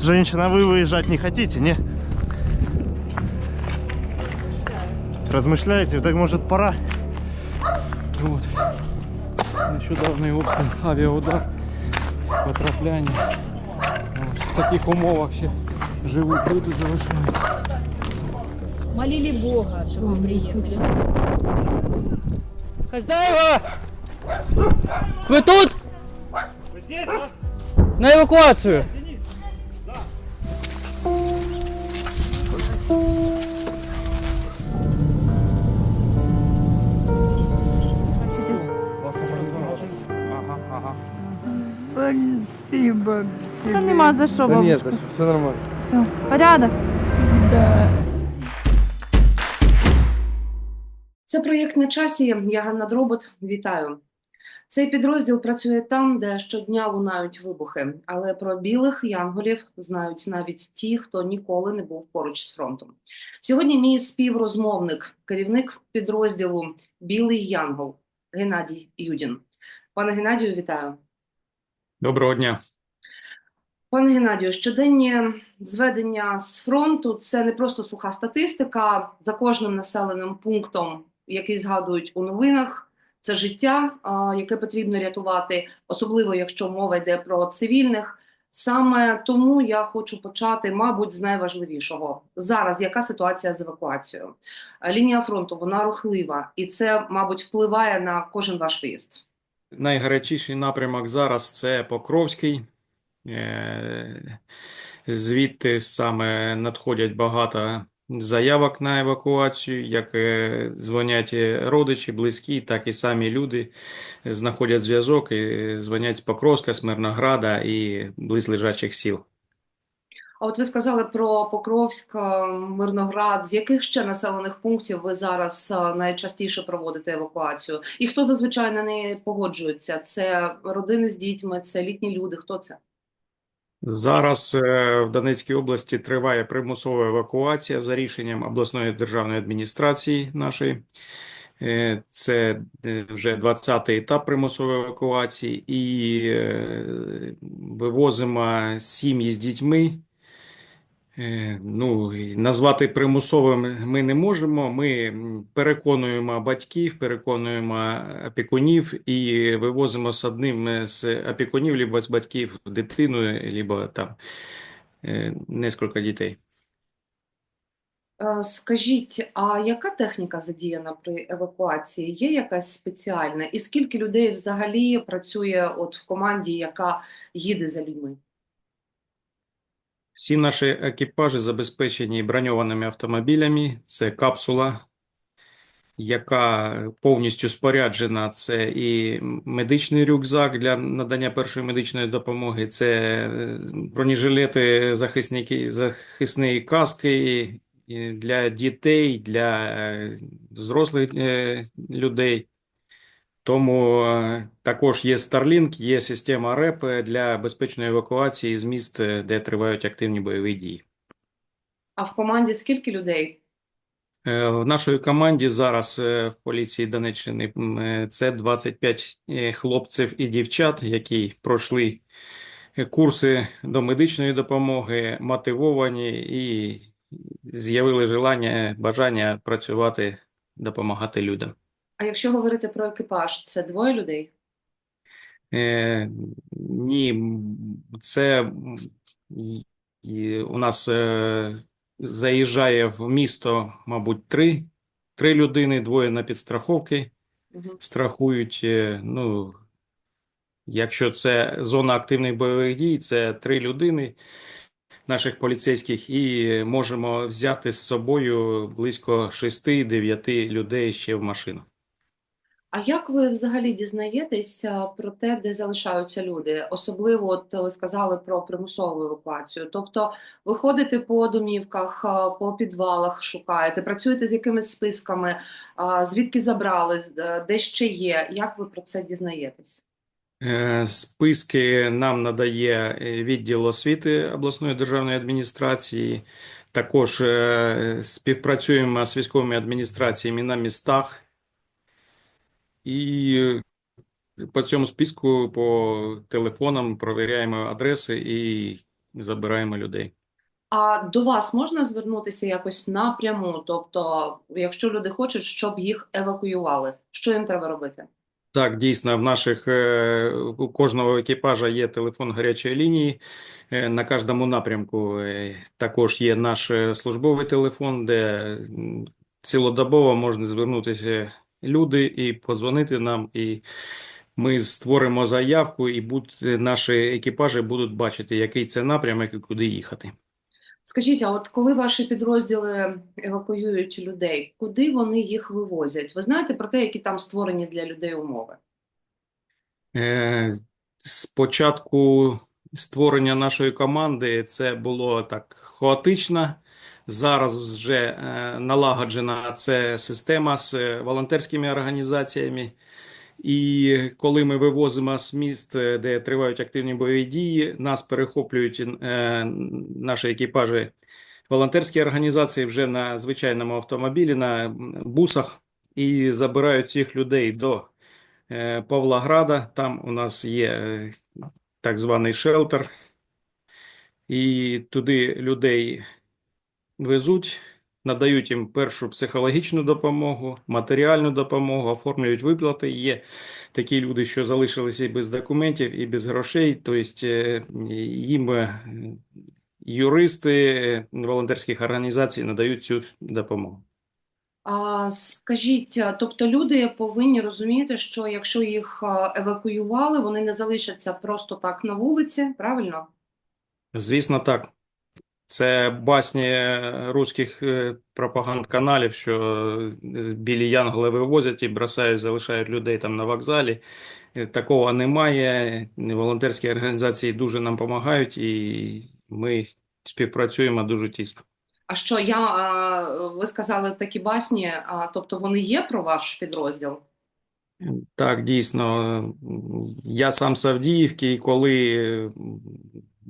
Женщина, вы выезжать не хотите, не? Размышляете? Так может пора? Вот. Нещодавний обстріл, авіаудар, потрапляння. От. В таких умовах ще живуть люди залишаються. Молили Бога, чтобы вы приехали. Хозяева! Вы тут? На эвакуацию! Спасибо. Та нема за що, бабушка. все нормально. Все, порядок. Це проєкт на часі. Я Ганна Дробот. Вітаю. Цей підрозділ працює там, де щодня лунають вибухи, але про білих янголів знають навіть ті, хто ніколи не був поруч з фронтом. Сьогодні мій співрозмовник, керівник підрозділу Білий Янгол Геннадій Юдін. Пане Геннадію, вітаю. Доброго дня. Пане Геннадію, щоденні зведення з фронту це не просто суха статистика. За кожним населеним пунктом, який згадують у новинах, це життя, яке потрібно рятувати, особливо якщо мова йде про цивільних. Саме тому я хочу почати, мабуть, з найважливішого зараз. Яка ситуація з евакуацією? Лінія фронту вона рухлива, і це, мабуть, впливає на кожен ваш виїзд. Найгарячіший напрямок зараз це Покровський. Е, Звідти саме надходять багато заявок на евакуацію, як е, дзвонять родичі, близькі, так і самі люди знаходять зв'язок і дзвонять з Покровська, Смирнограда і близлежачих сіл. А от ви сказали про Покровськ, е, Мирноград. З яких ще населених пунктів ви зараз е, найчастіше проводите евакуацію? І хто зазвичай на неї погоджується? Це родини з дітьми, це літні люди. Хто це? Зараз е, в Донецькій області триває примусова евакуація за рішенням обласної державної адміністрації нашої. Це вже 20-й етап примусової евакуації, і вивозимо сім'ї з дітьми. Е, Ну, назвати примусовим ми не можемо. Ми переконуємо батьків, переконуємо опікунів і вивозимо з одним з опікунів, либо з батьків дитину, либо там е, несколько дітей. Е, Скажіть, а яка техніка задіяна при евакуації? Є якась спеціальна? І скільки людей взагалі працює от в команді, яка їде за людьми? Всі наші екіпажі забезпечені броньованими автомобілями. Це капсула, яка повністю споряджена. Це і медичний рюкзак для надання першої медичної допомоги, це е, бронежилети, захисники, захисні каски для дітей, для е, зрослих е, людей. Тому е, також є Starlink, є система РЕП для безпечної евакуації з міст, е, де тривають активні бойові дії. А в команді скільки людей? Е, В нашій команді зараз в поліції Донеччини це 25 е, хлопців і дівчат, які пройшли курси до медичної допомоги, мотивовані і з'явили желання, бажання працювати, допомагати людям. А якщо говорити про екіпаж, це двоє людей? Е, ні, це і у нас е, заїжджає в місто, мабуть, три, три людини, двоє на підстраховки Угу. страхують. е, Ну, якщо це зона активних бойових дій, це три людини наших поліцейських, і можемо взяти з собою близько 6-9 людей ще в машину. А як ви взагалі дізнаєтесь про те, де залишаються люди? Особливо, от ви сказали про примусову евакуацію. Тобто ви ходите по домівках, по підвалах, шукаєте, працюєте з якимись списками, звідки забрали, е, де ще є? Як ви про це дізнаєтесь? Е, Списки нам надає е, відділ освіти обласної державної адміністрації. Також е, співпрацюємо з військовими адміністраціями на містах. І е, по цьому списку, по телефонам провіряємо адреси і забираємо людей. А до вас можна звернутися якось напряму? Тобто, якщо люди хочуть, щоб їх евакуювали, що їм треба робити? Так, дійсно, в наших е, у кожного екіпажа є телефон гарячої лінії. Е, На кожному напрямку також є наш службовий телефон, де цілодобово можна звернутися люди і подзвонити нам, і ми створимо заявку, і будуть, наші екіпажі будуть бачити, який це напрямок і куди їхати. Скажіть, а от коли ваші підрозділи евакуюють людей, куди вони їх вивозять? Ви знаєте про те, які там створені для людей умови? Е, З початку створення нашої команди це було так хаотично. Зараз вже е, налагоджена ця система з е, волонтерськими організаціями. І коли ми вивозимо з міст, е, де тривають активні бойові дії, нас перехоплюють е, наші екіпажі волонтерські організації вже на звичайному автомобілі, на бусах, і забирають цих людей до Павлограда. Там у нас є так званий шелтер, і туди людей везуть, надають їм першу психологічну допомогу, матеріальну допомогу, оформлюють виплати. Є такі люди, що залишилися і без документів, і без грошей. Тобто е, їм е, юристи е, волонтерських організацій надають цю допомогу. А скажіть, тобто люди повинні розуміти, що якщо їх евакуювали, вони не залишаться просто так на вулиці, правильно? Звісно, так. Це басні руських е, пропаганд-каналів, що е, білі янголи вивозять і бросають, залишають людей там на вокзалі. Е, Такого немає. Волонтерські організації дуже нам допомагають, і ми співпрацюємо дуже тісно. А що я ви сказали такі басні, а тобто вони є про ваш підрозділ? Так, дійсно. Я сам з Авдіївки, і коли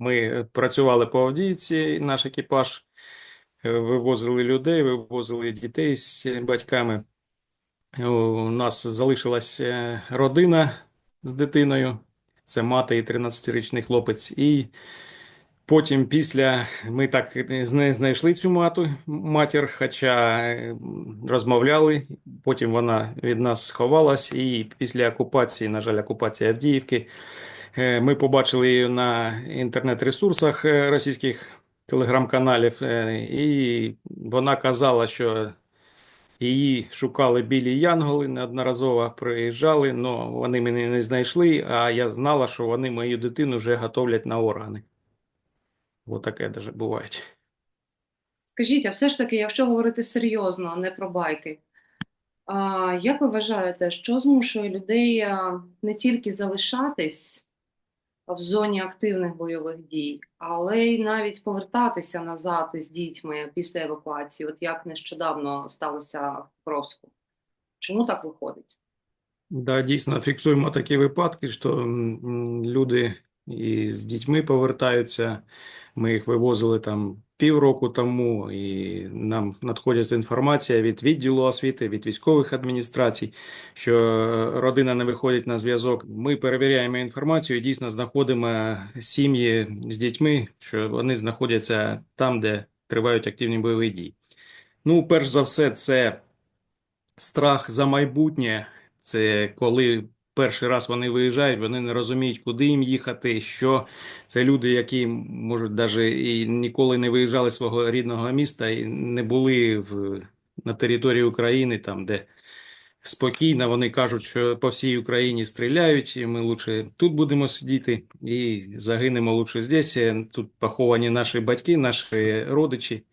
ми працювали по Авдіївці, наш екіпаж е, вивозили людей, вивозили дітей з батьками. У нас залишилась е, родина з дитиною. Це мати і 13-річний хлопець. І потім після ми так знайшли цю мату, матір, хоча е, розмовляли. Потім вона від нас сховалась, і після окупації, на жаль, окупації Авдіївки, е, ми побачили її на інтернет-ресурсах е, російських телеграм-каналів, е, і вона казала, що її шукали білі янголи, неодноразово приїжджали, але вони мене не знайшли, а я знала, що вони мою дитину вже готовлять на органи. Ось таке даже буває. Скажіть, а все ж таки, якщо говорити серйозно, не про байки, а, як ви вважаєте, що змушує людей не тільки залишатись в зоні активних бойових дій, але й навіть повертатися назад із дітьми після евакуації, от як нещодавно сталося в Покровську? Чому так виходить? Да, дійсно, фіксуємо такі випадки, що люди і з дітьми повертаються. Ми їх вивозили там півроку тому, і нам надходить інформація від відділу освіти, від військових адміністрацій, що родина не виходить на зв'язок. Ми перевіряємо інформацію і дійсно знаходимо сім'ї з дітьми, що вони знаходяться там, де тривають активні бойові дії. Ну, перш за все, це страх за майбутнє. Це коли перший раз вони виїжджають, вони не розуміють, куди їм їхати, що це люди, які можуть навіть і ніколи не виїжджали з свого рідного міста і не були в, на території України, там, де спокійно вони кажуть, що по всій Україні стріляють, і ми лучше тут будемо сидіти і загинемо лучше здесь. Тут поховані наші батьки, наші родичі.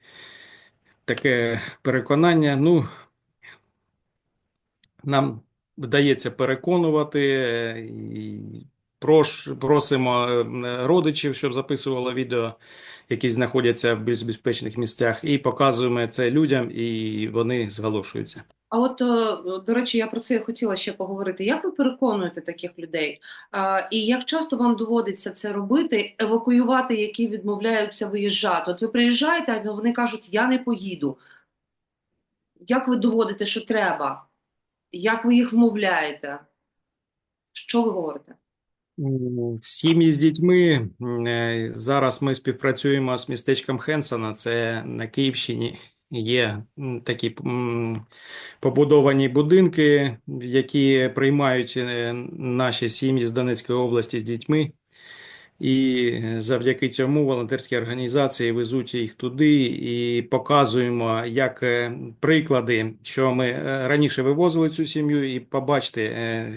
Таке переконання. Ну, нам вдається переконувати прош, просимо е, родичів, щоб записували відео, які знаходяться в більш безпечних місцях, і показуємо це людям, і вони зголошуються. А от, е, до речі, я про це хотіла ще поговорити. Як ви переконуєте таких людей? І як часто вам доводиться це робити, евакуювати, які відмовляються виїжджати? От ви приїжджаєте, а вони кажуть, я не поїду. Як ви доводите, що треба? Як ви їх вмовляєте? Що ви говорите? Сім'ї з дітьми. е, Зараз ми співпрацюємо з містечком Хенсона, це на Київщині. Є такі побудовані будинки, які приймають е, наші сім'ї з Донецької області з дітьми. І завдяки цьому волонтерські організації везуть їх туди і показуємо як е, приклади, що ми е, раніше вивозили цю сім'ю, і побачите, е,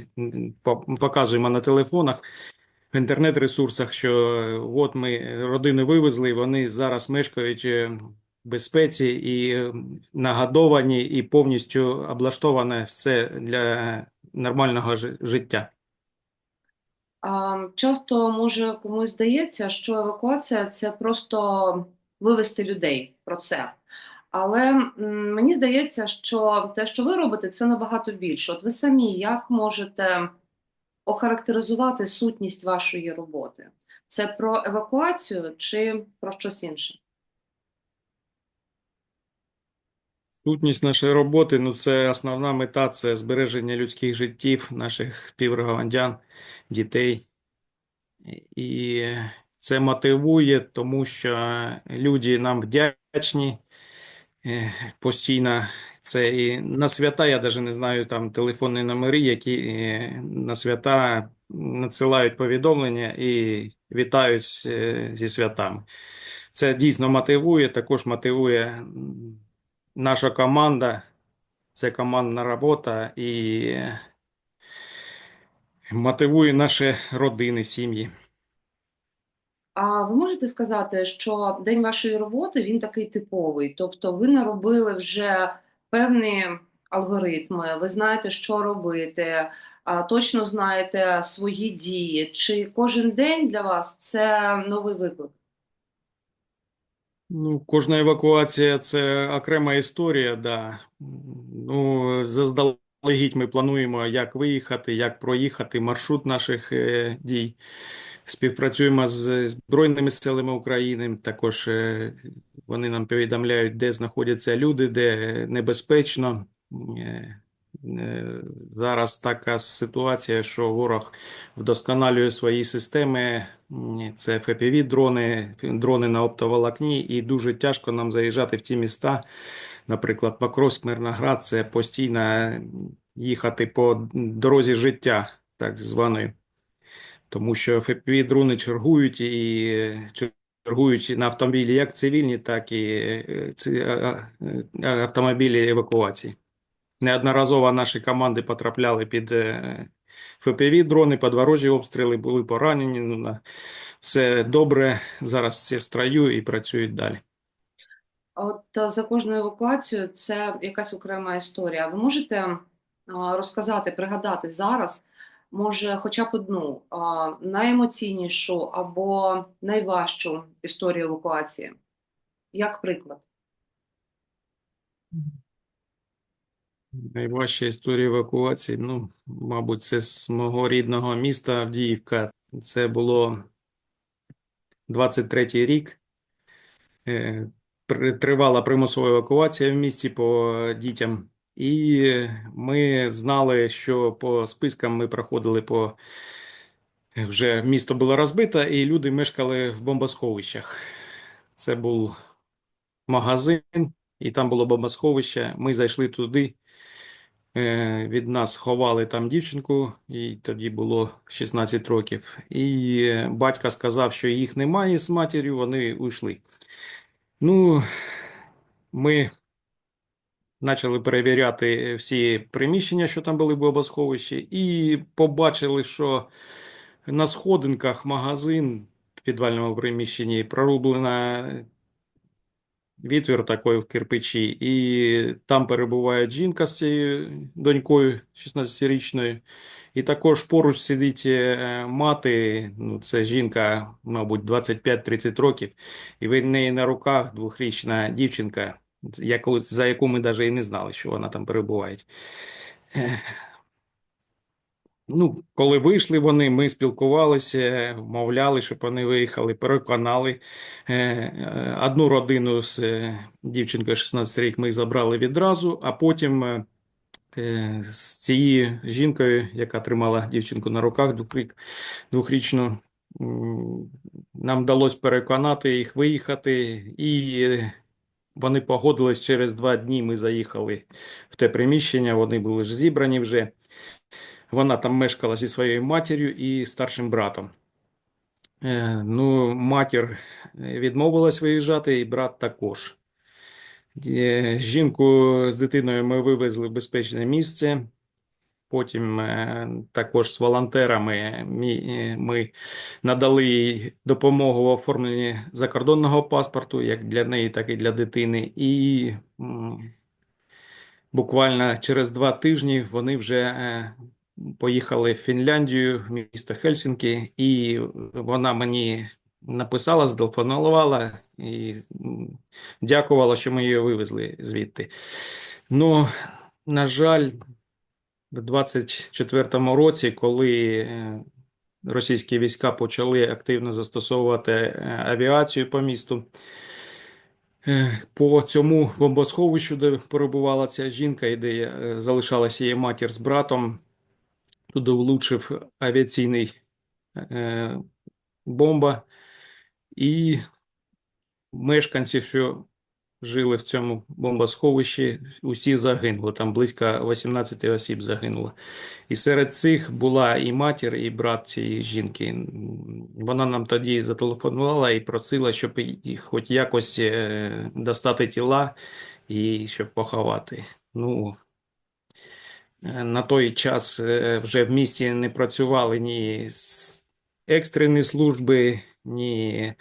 показуємо на телефонах в інтернет-ресурсах, що от ми родини вивезли, вони зараз мешкають в безпеці і нагодовані, і повністю облаштоване все для нормального жи- життя. Часто може комусь здається, що евакуація це просто вивести людей про це. Але мені здається, що те, що ви робите, це набагато більше. От ви самі як можете охарактеризувати сутність вашої роботи? Це про евакуацію чи про щось інше? Сутність нашої роботи, ну це основна мета, це збереження людських життів, наших співгромадян, дітей. І це мотивує, тому що люди нам вдячні е, постійно. Це і на свята, я навіть не знаю там телефонні номери, які е, на свята надсилають повідомлення і вітають е, зі святами. Це дійсно мотивує, також мотивує наша команда. Це командна робота і мотивує наші родини, сім'ї. А ви можете сказати, що день вашої роботи він такий типовий, тобто ви наробили вже певні алгоритми, ви знаєте, що робити, точно знаєте свої дії. Чи кожен день для вас це новий виклик? Ну, кожна евакуація це окрема історія, да. Ну, заздалегідь ми плануємо, як виїхати, як проїхати, маршрут наших е, дій. Співпрацюємо з Збройними силами України. Також е, вони нам повідомляють, де знаходяться люди, де небезпечно. Е, Зараз така ситуація, що ворог вдосконалює свої системи. Це FPV-дрони, дрони на оптоволокні, і дуже тяжко нам заїжджати в ті міста. Наприклад, Покровськ, Мирноград, це постійно їхати по дорозі життя, так званої. Тому що FPV-дрони чергують і чергують на автомобілі як цивільні, так і е, автомобілі евакуації. Неодноразово наші команди потрапляли під е, ФПВ-дрони, подворожі обстріли, були поранені. Ну, на- все добре, зараз всі в строю і працюють далі. От е, за кожну евакуацію це якась окрема історія. Ви можете е, розказати, пригадати зараз, може, хоча б одну е, найемоційнішу або найважчу історію евакуації? Як приклад? Найважча історія евакуації, ну, мабуть, це з мого рідного міста Авдіївка. Це було 23-й рік. Е, Тривала примусова евакуація в місті по дітям. І ми знали, що по спискам ми проходили по вже місто було розбите, і люди мешкали в бомбосховищах. Це був магазин, і там було бомбосховище. Ми зайшли туди. Е, Від нас ховали там дівчинку, їй тоді було 16 років. І е, батько сказав, що їх немає з матір'ю, вони уйшли. Ну, ми почали перевіряти всі приміщення, що там були в бомбосховищі, і побачили, що на сходинках магазин в підвальному приміщенні прорублена відвір такий в кирпичі, і там перебуває жінка з цією донькою 16-річною. І також поруч сидить е, мати, ну це жінка, мабуть, 25-30 років, і в неї на руках двохрічна дівчинка, яку, за яку ми навіть і не знали, що вона там перебуває. Ну, коли вийшли вони, ми спілкувалися, вмовляли, щоб вони виїхали, переконали. Е, е, Одну родину з е, дівчинкою 16 років ми забрали відразу, а потім З цією жінкою, яка тримала дівчинку на руках двохрі- двохрічну, нам вдалося переконати їх виїхати, і вони погодились через два дні. Ми заїхали в те приміщення, вони були ж зібрані вже. Вона там мешкала зі своєю матір'ю і старшим братом. Е, Ну, матір відмовилась виїжджати, і брат також. Е, Жінку з дитиною ми вивезли в безпечне місце. Потім е, також з волонтерами е, ми надали їй допомогу в оформленні закордонного паспорту, як для неї, так і для дитини. І буквально через два тижні вони вже е, поїхали в Фінляндію, в місто Хельсінкі, і вона мені написала, зателефонувала і дякувала, що ми її вивезли звідти. Ну, на жаль, в 24-му році, коли е, російські війська почали активно застосовувати е, авіацію по місту, е, по цьому бомбосховищу, де перебувала ця жінка, і де залишалася її матір з братом, туди влучив авіаційний е, бомба, і мешканці, що жили в цьому бомбосховищі, усі загинули. Там близько 18 осіб загинуло. І серед цих була і матір, і брат цієї жінки. Вона нам тоді зателефонувала і просила, щоб і- хоч якось е, достати тіла і щоб поховати. Ну, на той час е, вже в місті не працювали ні екстрені служби, ні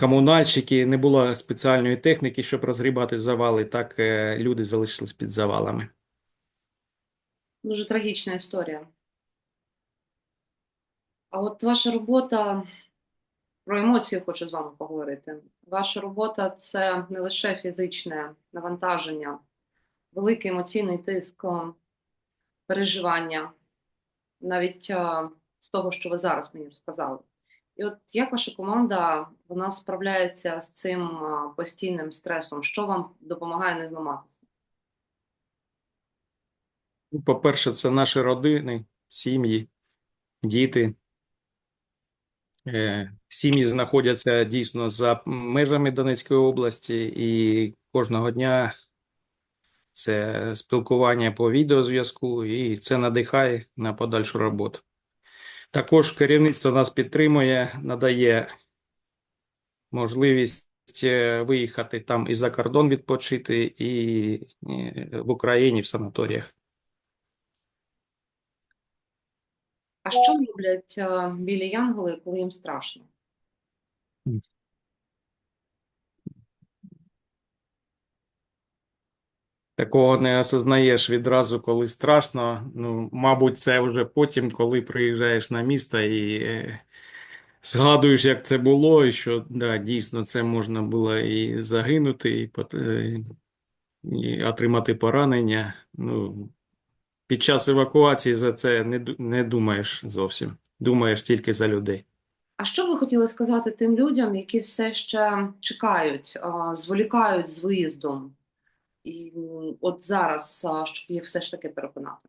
комунальщики, не було спеціальної техніки, щоб розгрібати завали. Так е, люди залишились під завалами. Дуже трагічна історія. А от ваша робота, про емоції хочу з вами поговорити. Ваша робота це не лише фізичне навантаження, великий емоційний тиск, е, переживання, навіть е, з того, що ви зараз мені розказали. І от як ваша команда вона справляється з цим е, постійним стресом? Що вам допомагає не зламатися? Ну, По-перше, це наші родини, сім'ї, діти. Е, Сім'ї знаходяться дійсно за межами Донецької області, і кожного дня це спілкування по відеозв'язку, і це надихає на подальшу роботу. Також керівництво нас підтримує, надає можливість е, виїхати там і за кордон відпочити, і е, в Україні в санаторіях. А що роблять е, білі янголи, коли їм страшно? Такого не осознаєш відразу, коли страшно. Ну, мабуть, це вже потім, коли приїжджаєш на місто і е, згадуєш, як це було, і що да, дійсно це можна було і загинути, і, пот- е, і отримати поранення. Ну, під час евакуації за це не, не думаєш зовсім. Думаєш тільки за людей. А що ви хотіли сказати тим людям, які все ще чекають, зволікають з виїздом? І от зараз, щоб їх все ж таки переконати?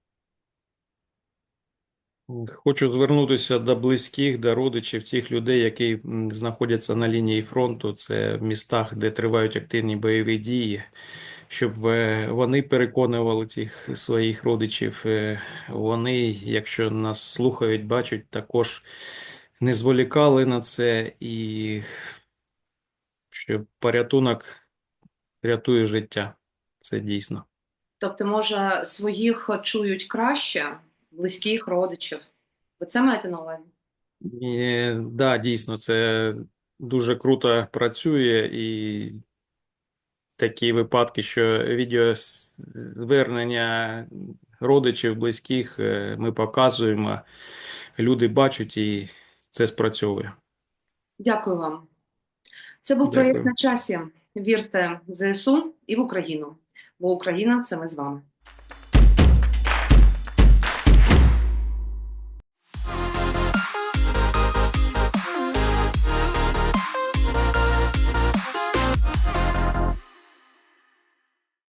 Хочу звернутися до близьких, до родичів, тих людей, які знаходяться на лінії фронту. Це в містах, де тривають активні бойові дії, щоб е, вони переконували цих своїх родичів. е, Вони, якщо нас слухають, бачать, також не зволікали на це і що порятунок рятує життя. Це дійсно. Тобто, може, своїх чують краще, близьких родичів. Ви це маєте на увазі? І, да, дійсно, це дуже круто працює, і такі випадки, що відеозвернення родичів, близьких е, ми показуємо, люди бачать і це спрацьовує. Дякую вам. Це був Дякую. проєкт на часі. Вірте в ЗСУ і в Україну, бо Україна це ми з вами.